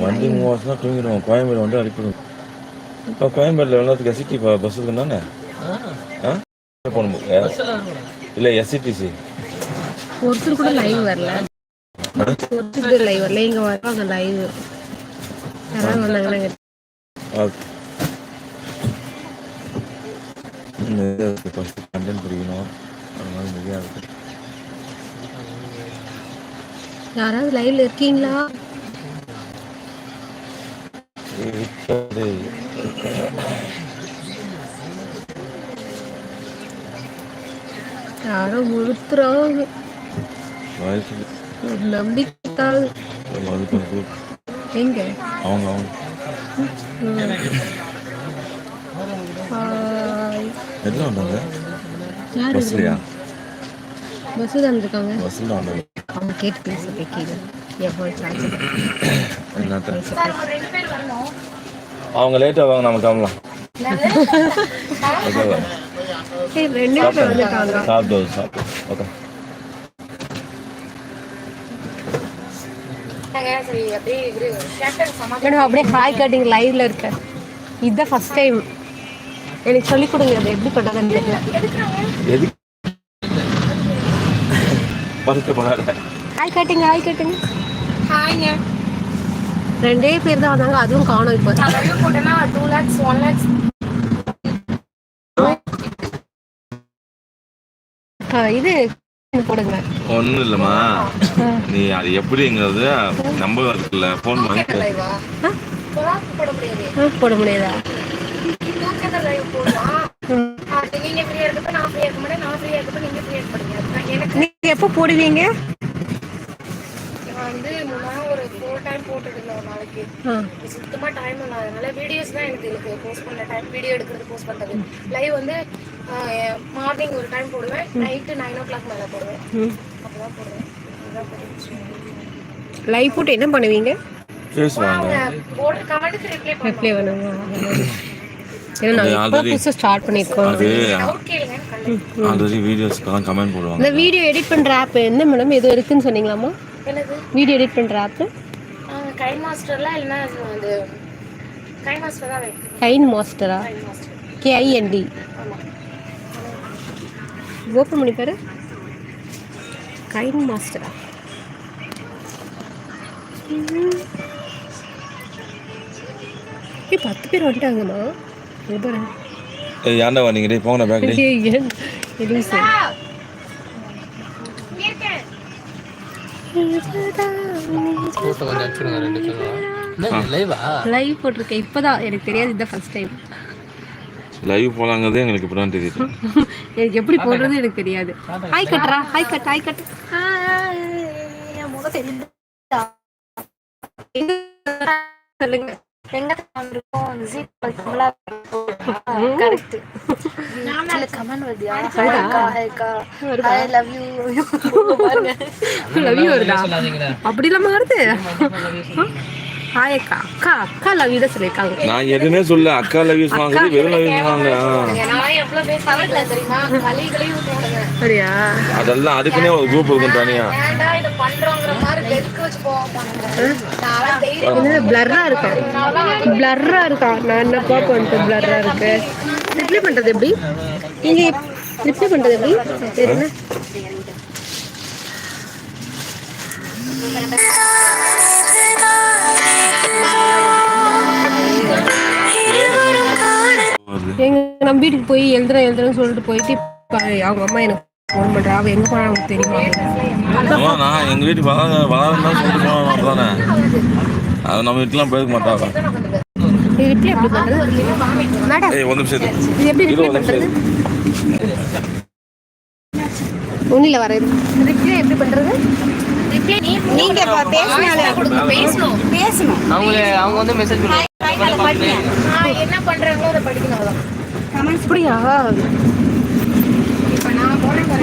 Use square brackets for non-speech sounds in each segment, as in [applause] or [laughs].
வண்டி மூணு வருஷம் தூங்கிடுவோம். கோயம்பேடு வந்து அடிப்பிடும். இப்போ கோயம்பேடில் எல்லாத்துக்கு எஸ்சிடி பஸ் இருக்கு தானே? ஆ. போகணும்? இல்லை எஸ்சிடிசி ஒருத்தர் கூட லைவ் வரல. ஒருத்தர் லைவ் வரல. இங்க வருவாங்க லைவ் யாராவது வந்தாங்கன்னா ஓகே ஃபஸ்ட்டு கண்டென்ட் பிடிக்கணும். அதனால நிறையா இருக்குது யாராவது லைவ்ல இருக்கீங்களா? Group. எங்க? அவங்க அவங்க. எதில் வந்தாங்க? பஸ்லையா? பஸ் தான் இருக்காங்க. பஸ்ஸில் வந்தாங்க. அவங்க கேட்டு பேச கேட்கல சார்ஜ் அவங்க வாங்க நம்ம கிளம்பலாம். [laughs] ரெண்டு வந்துட்டாங்க. சாப்பிட்டு சாப்பிட்டு ஓகே மேடம் அப்படியே ஹாய் கட்டிங் லைவ்ல இருக்க இதுதான் ஃபர்ஸ்ட் டைம் எனக்கு சொல்லிக் கொடுங்க அது எப்படி பண்ணுறதுன்னு தெரியல. ஹாய் கட்டிங் ஹாய் கட்டிங் ஹாய்ங்க ரெண்டே பேர் தான் வந்தாங்க அதுவும் காணும் இப்போ. டூ லேக்ஸ் ஒன் லேக்ஸ் இது போடுங்க ஒன்றும் இல்லைம்மா நீ அது எப்படிங்கிறது நம்பர் இருக்குல்ல ஃபோன் பண்ணி போட முடியாது. ஆ, போட முடியாதா? தூக்கத்தை லைவ் போடலாம் அது நீங்க எப்போ போடுவீங்க? நான் வந்து முன்னாடி ஒரு ஃபோர் டைம் இல்லை ஒரு நாளைக்கு. ஆ, சுத்தமா டைம் இல்லாதனால வீடியோஸ் தான் எனக்கு இருக்கு போஸ்ட் பண்ண டைம் வீடியோ எடுக்கிறது போஸ்ட் பண்றது. லைவ் வந்து மார்னிங் ஒரு டைம் போடுவேன் நைட்டு நைன் ஓ கிளாக் மேலே போடுவேன். அப்பதான் போடுவேன். லைவ் போட்டு என்ன பண்ணுவீங்க? ரிப்ளை இந்த வீடியோ எடிட் பண்ணுற ஆப் என்ன மேடம் ஏதோ இருக்குன்னு சொன்னீங்களாமா வீடியோ எடிட் பண்ணுற ஆப்பு கை மாஸ்டர்ல மாஸ்டர் தான் வைக்கும் கைன் மாஸ்டரா கை மாஸ்டர் கேஐஎன்டி ஓப்பன் பண்ணி பாரு. கைன் மாஸ்டரா ஏய் பத்து பேர் வந்துட்டாங்கம்மா. பாரு. ஏய் யாண்டா வந்தீங்க டேய் போங்க பேக் ஏன்? எதுவும் சரி? லைவ் போட்டிருக்கேன். இப்போதான். எனக்கு தெரியாது இதுதான் ஃபர்ஸ்ட் டைம் லைவ் போலாங்கிறதே எங்களுக்கு இப்போ தான் தெரியுது. [laughs] எனக்கு எப்படி போடுறது எனக்கு தெரியாது. ஹாய் கட்டுறா ஹாய் கட் ஹாய் கட். சொல்லுங்க. எங்க யூ வருதா? அப்படி இல்லாம வருது? ஹாய் அக்கா அக்கா அக்கா லவ் யூ தான் நான் எதுவுமே சொல்ல அக்கா லவ் யூஸ் வாங்குறது வெறும் லவ் போடுங்க சரியா அதெல்லாம் அதுக்குன்னே ஒரு குரூப் இருக்கும் தனியா பிளர்ரா இருக்கா? பிளர்ரா இருக்கா? நான் என்னப்பா பண்ணிட்டு பிளர்ரா இருக்கு? ரிப்ளை பண்றது எப்படி? நீங்க ரிப்ளை பண்றது எப்படி? என்ன. எங்க நம்ம வீட்டுக்கு போய் எழுதுறேன் எழுதுறேன்னு சொல்லிட்டு போயிட்டு அவங்க அம்மா எனக்கு ஃபோன் பண்றா. அவ எங்க போனா அவங்களுக்கு தெரியுமா? ஆமா நான் எங்க வீட்டு வளர வளரம் தான் சொல்லிட்டு போனோம் அப்படிதானே அது நம்ம வீட்டுலாம் போயிருக்க மாட்டாங்க. இது ரிப்ளை எப்படி பண்றது? மேடம் ஏய் ஒரு நிமிஷம் இரு. இது எப்படி இரு. ரிப்ளை பண்றது வர ரிப்ளை எப்படி பண்றது? நீங்க பேசணும். பேசணும். அவங்களே அவங்க வந்து மெசேஜ் பண்ணுவாங்க நான் என்ன பண்றாங்களோ அதை படிக்கணும் அப்படியா?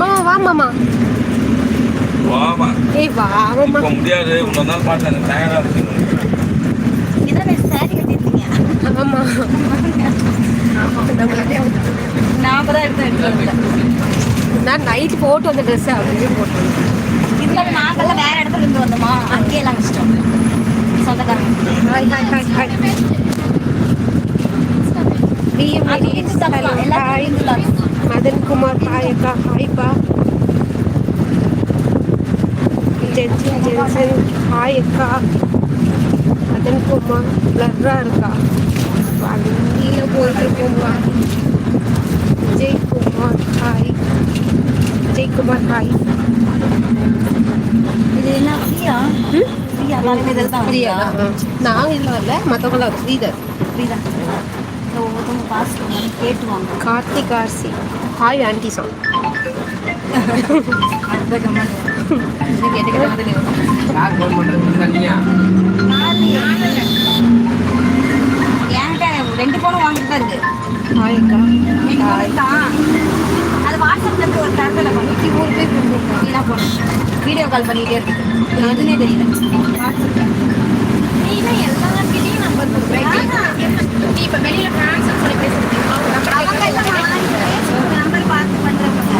மாமா வா மாமா. வாமா ஏய் வா மாமா. இப்போ முடியாது. இன்னொரு நாள் பார்த்தேன். டயர்டாக இருக்கு. இதான் சாரி கட்டிருக்கீங்க ஆமா. நான் எடுத்தேன். நான் நைட் போட்டு வந்த ட்ரெஸ் அப்படியே போட்டு இதுல நாங்கெல்லாம் வேற இடத்துல இருந்து வந்தோமா? அங்கேயே எல்லாம் PM hi Madan Kumar hi அக்கா ஹாய்ப்பா ஜென்சன் ஜென்சன் ஹாய் அக்கா. மதன் குமார் பிளர்ரா இருக்கா? வண்டியில் போயிட்டு இருக்கோம்பா விஜய்குமார் ஹாய் விஜய்குமார் ஹாய் ஃப்ரீயா? தான் நாங்கள் இதில் வரல. மற்றவங்களாம் ஸ்ரீதர் ஃப்ரீ தான். ஒவ்வொருத்தவங்க காசு வந்து கேட்டு வாங்க Karthik R C. Hi aunty song ரெண்டு போனும் வாங்கிட்டு தான் இருக்கு வாட்ஸ்அப்ல இருந்து ஒரு தரத்தில் பண்ணிட்டு ஊர் போய் கொடுத்துருக்கோம் வீணா போன வீடியோ கால் பண்ணிட்டே இருக்கு எதுனே தெரியல. வாட்ஸ்அப்ல நீ தான் எல்லார்கிட்டயும் நம்பர் கொடுக்குறேன் நீ இப்ப வெளியில ஃப்ரான்ஸ் சொல்லி பேசுறது அவங்க எல்லாம் நம்பர் பார்த்து பண்றவங்க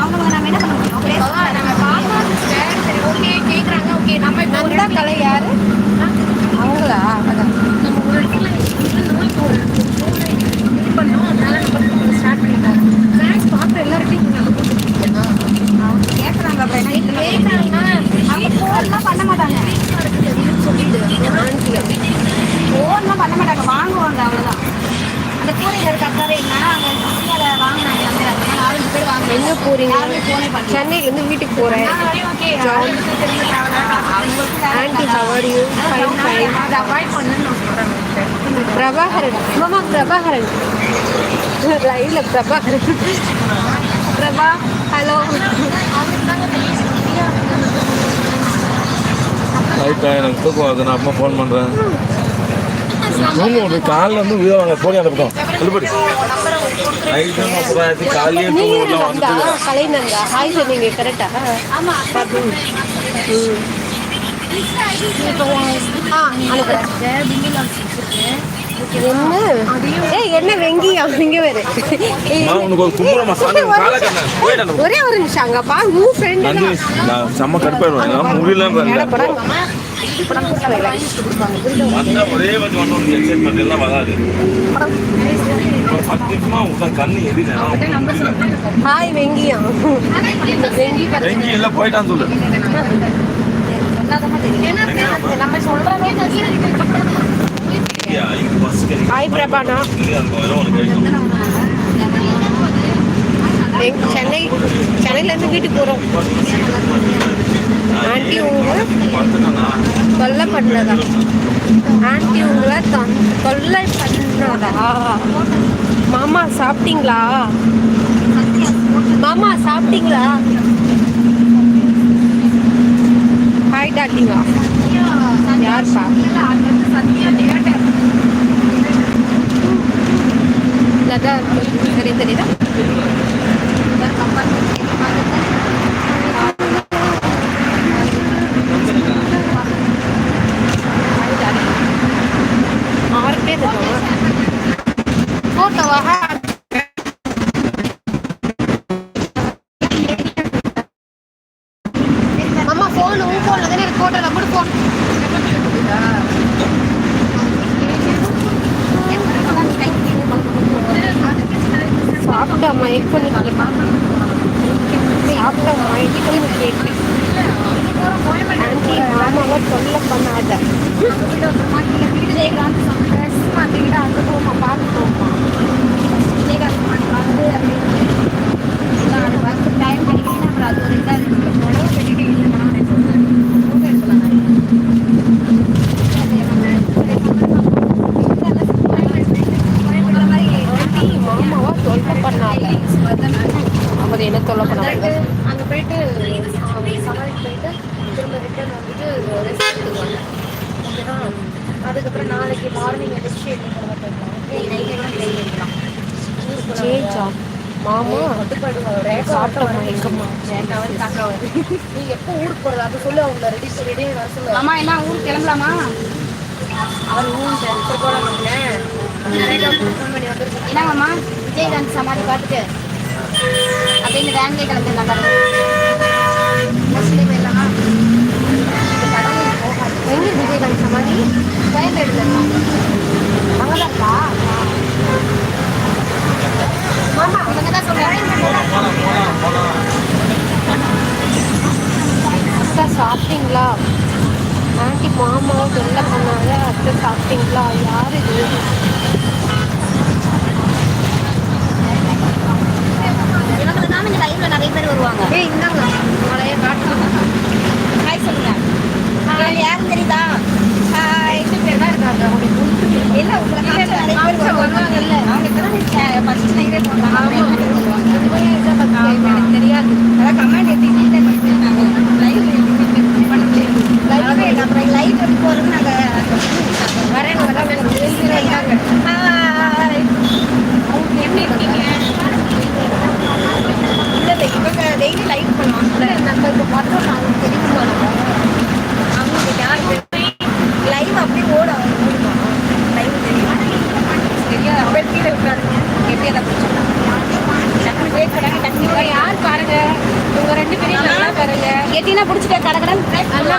அவங்க நம்ம என்ன பண்ண முடியும் பேச நம்ம பாப்போம் சிஸ்டர் சரி ஓகே கேக்குறாங்க ஓகே நம்ம இப்போ ஒரு நந்தா கலை யாரு அவங்களா அதான் நம்ம ஒரு இடத்துல இருந்தோம் இப்போ ஒரு இது பண்ணோம் அதனால நம்ம ஸ்டார்ட் பண்ணிட்டாங்க ஃப்ரான்ஸ் பார்க்குற எல்லார்கிட்டையும் நீங்க நம்பர் கொடுத்துருக்கீங்களா அவங்க கேட்கறாங்க அப்புறம் என்ன இது கேக்குறாங்கன்னா அவங்க ஃபோன்லாம் பண்ண மாட்டாங்க ஃபோன்லாம் பண்ண மாட்டாங்க வாங்குவாங்க அவ்வளோதான் அந்த கூரையில் இருக்க என்னன்னா அங்கே வாங்கினாங்க நம்ம அதனால நாலஞ்சு பேர் வாங்க எங்க பண்ணல. சென்னையிலேருந்து வீட்டுக்கு போறேன் okay aunty how are you fine fine அதை அவாய்ட் பண்ணுன்னு நான் சொல்றேன். பிரபாகரன். மாமா பிரபாகரன். லைவ்ல பிரபாகரன். பிரபா ஹலோ ரைட்டா எனக்கு தூக்கம் வருது. நான் அப்புறமா ஃபோன் பண்ணுறேன் ஒரு காலில் இருந்து உயிரை வாங்க போடி அந்த பக்கம். அனுப்புறேன். என்ன? என்ன வெங்கியம்? இங்க வேறு ஒரு ஒரே நிமிஷம். அங்க பா உன் ஃப்ரெண்டு செம்ம கடுப்பாயிடுவேன் ஒரே எரியுது. ஹாய் வெங்கியம். வெங்கி எல்லாம் போயிட்டான்னு சொல்லு. ஹாய் பிரபானா எங்க சென்னை சென்னையிலேருந்து வீட்டுக்கு போகிறோம் ஆண்டி உங்களை பார்த்துட்டானா? கொல்லை பண்ணதா ஆண்டி உங்களை தன் கொல்லை பண்ணதா மாமா சாப்பிட்டீங்களா? மாமா சாப்பிட்டீங்களா? Hi ada kereta ni dah. Dan tempat kita. சாப்பிட்டா மயக்கம் சாப்பிட்டா மயக்கம் கேட்டேன் ஆண்டி மாமாவை சொல்ல பண்ணாத. விஜயகாந்த் ட்ரெஸ் மாற்றிக்கிட்டு அங்கே போமா பார்க்க போமா விஜயகாந்த் வந்து அப்படின்னு டைம் கிடைக்கல அப்புறம் அது ஒரு இதாக இருக்குது புடவை கட்டிட்டு இது பண்ணாமல் ஃபோட்டோ எடுக்கலாம் ஆண்டி மாமாவை தொல்லை பண்ணாத அவர் என்ன தொல்லை பண்ணாத அங்க போயிட்டு சமாளிக்கு போயிட்டு திரும்ப ரிட்டர்ன் வந்துட்டு ரெஸ்ட் எடுத்துக்குவாங்க ஓகேவா அதுக்கப்புறம் நாளைக்கு மார்னிங் எதிர்ச்சி சேஜா மாமா சாப்பிட்ட மயக்கமா நீங்க எப்போ ஊருக்கு போறது? அது சொல்லு அவங்க ரெடி ரெடி வர சொல்லு அம்மா என்ன ஊருக்கு கிளம்பலாமா? அவர் ஊருக்கு வந்துருக்கேன் என்னங்கம்மா விஜயகாந்த் சமாதி அப்படியே இந்த வேன்லேயே கிளம்பிடலாம் பஸ்லேயே போயிடலாமா? விஜயகாந்த் சமாதி? எங்கடி கோயம்பேடுல இருக்கா அங்கதான் இருக்கா ஆமா அவங்க தான் சொல்றேன் அத்தை சாப்பிட்டீங்களா ஆண்டி மாமாவை தொல்லை பண்ணாத அத்தை சாப்பிட்டீங்களா யார் இது இவங்க தான் இந்த லைவ்ல நிறைய பேர் வருவாங்க ஏய் இந்தாங்க உங்களைய காட்டுறாங்க ஹாய் சொல்லுங்க இவங்க யாரும் தெரியுதா ஹாய் பேர் தான் இருக்காங்க உங்களுக்கு ஒண்ணுமே இல்லை. இல்ல உங்களை காமிச்ச நிறைய பேர் வருவாங்கல்ல அவங்க இப்பதான் ஃபர்ஸ்ட் நைட்டே போடுறாங்க உண்மையா இதை பத்தி எனக்கு தெரியாது அதான் கமெண்ட் எப்படி நீட்டா பண்ணிருக்காங்க லைவ் லைவ் அப்புறம் லைவ் எப்படி போறது நாங்க வரேன் இருக்காங்க. ஹாய் எப்படி இருக்கீங்க இல்ல இல்ல இவங்க டெய்லி லைவ் பண்ணுவாங்க நம்ம இப்போ பார்த்தோம் நான் தெரியுமா அவங்க யாரு லைவ் அப்படியே ஓடும் லைவ் தெரியும் தெரியாது அப்படியே கீழே விட்டுறாருங்க எப்படி அதை பிடிச்சிருக்காங்க டக்குனு வெயிட் பண்ணாங்க டக்குனு இவங்க யார் பாருங்க இவங்க ரெண்டு பேரும் நல்லா பாருங்க. எட்டினா பிடிச்சிட்டு கடகடன் நல்லா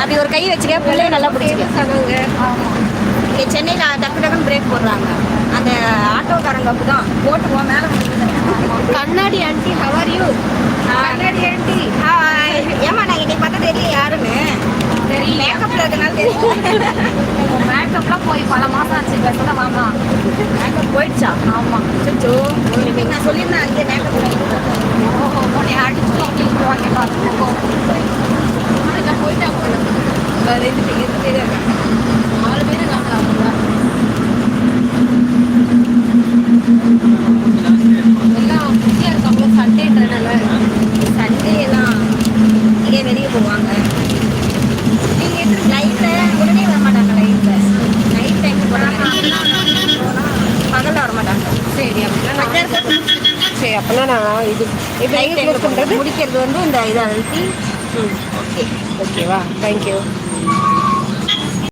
அப்படி ஒரு கை வச்சுக்க பிள்ளைய நல்லா பிடிச்சிக்க. சென்னையில் டக்கு டக்குன்னு பிரேக் போடுறாங்க. அந்த ஆட்டோக்காரங்க அப்படிதான் போட்டு போ மேலே கண்ணாடி ஆண்டி ஹவர் யூ கண்ணாடி ஆண்டி ஏமா நான் இன்னைக்கு பார்த்தா தெரியல யாருன்னு? தெரியல மேக்கப்ல இருக்கனால தெரியும் மேக்கப்லாம் போய் பல மாசம் ஆச்சு பேசுறத மாமா மேக்கப் போயிடுச்சா? ஆமா. அச்சோ இன்னைக்கு நான் சொல்லியிருந்தேன் அங்கே மேக்கப் ஓஹோ உன்னை அடிச்சு வாங்கி பார்த்துக்கோ போயிட்டாங்க ரெண்டு பேர் நாலு பேர் அவங்க? எல்லாம் பிஸியாக இருக்காங்க சண்டேன்றனால சண்டே எல்லாம் இங்கே வெளியே போவாங்க நீங்க லைவ்ல உடனே வர மாட்டாங்க லைவ்ல நைட் டைம் போறாங்க பகல்ல வர மாட்டாங்க சரி அப்படின்னா நான் மத்தியானத்துக்கு சரி அப்படின்னா நான் இது இப்போ லைட் எங்கே டைம் க்ளோஸ் பண்ணுறது முடிக்கிறது வந்து இந்த இதை அழுத்தி. ஓகேவா தேங்க்யூ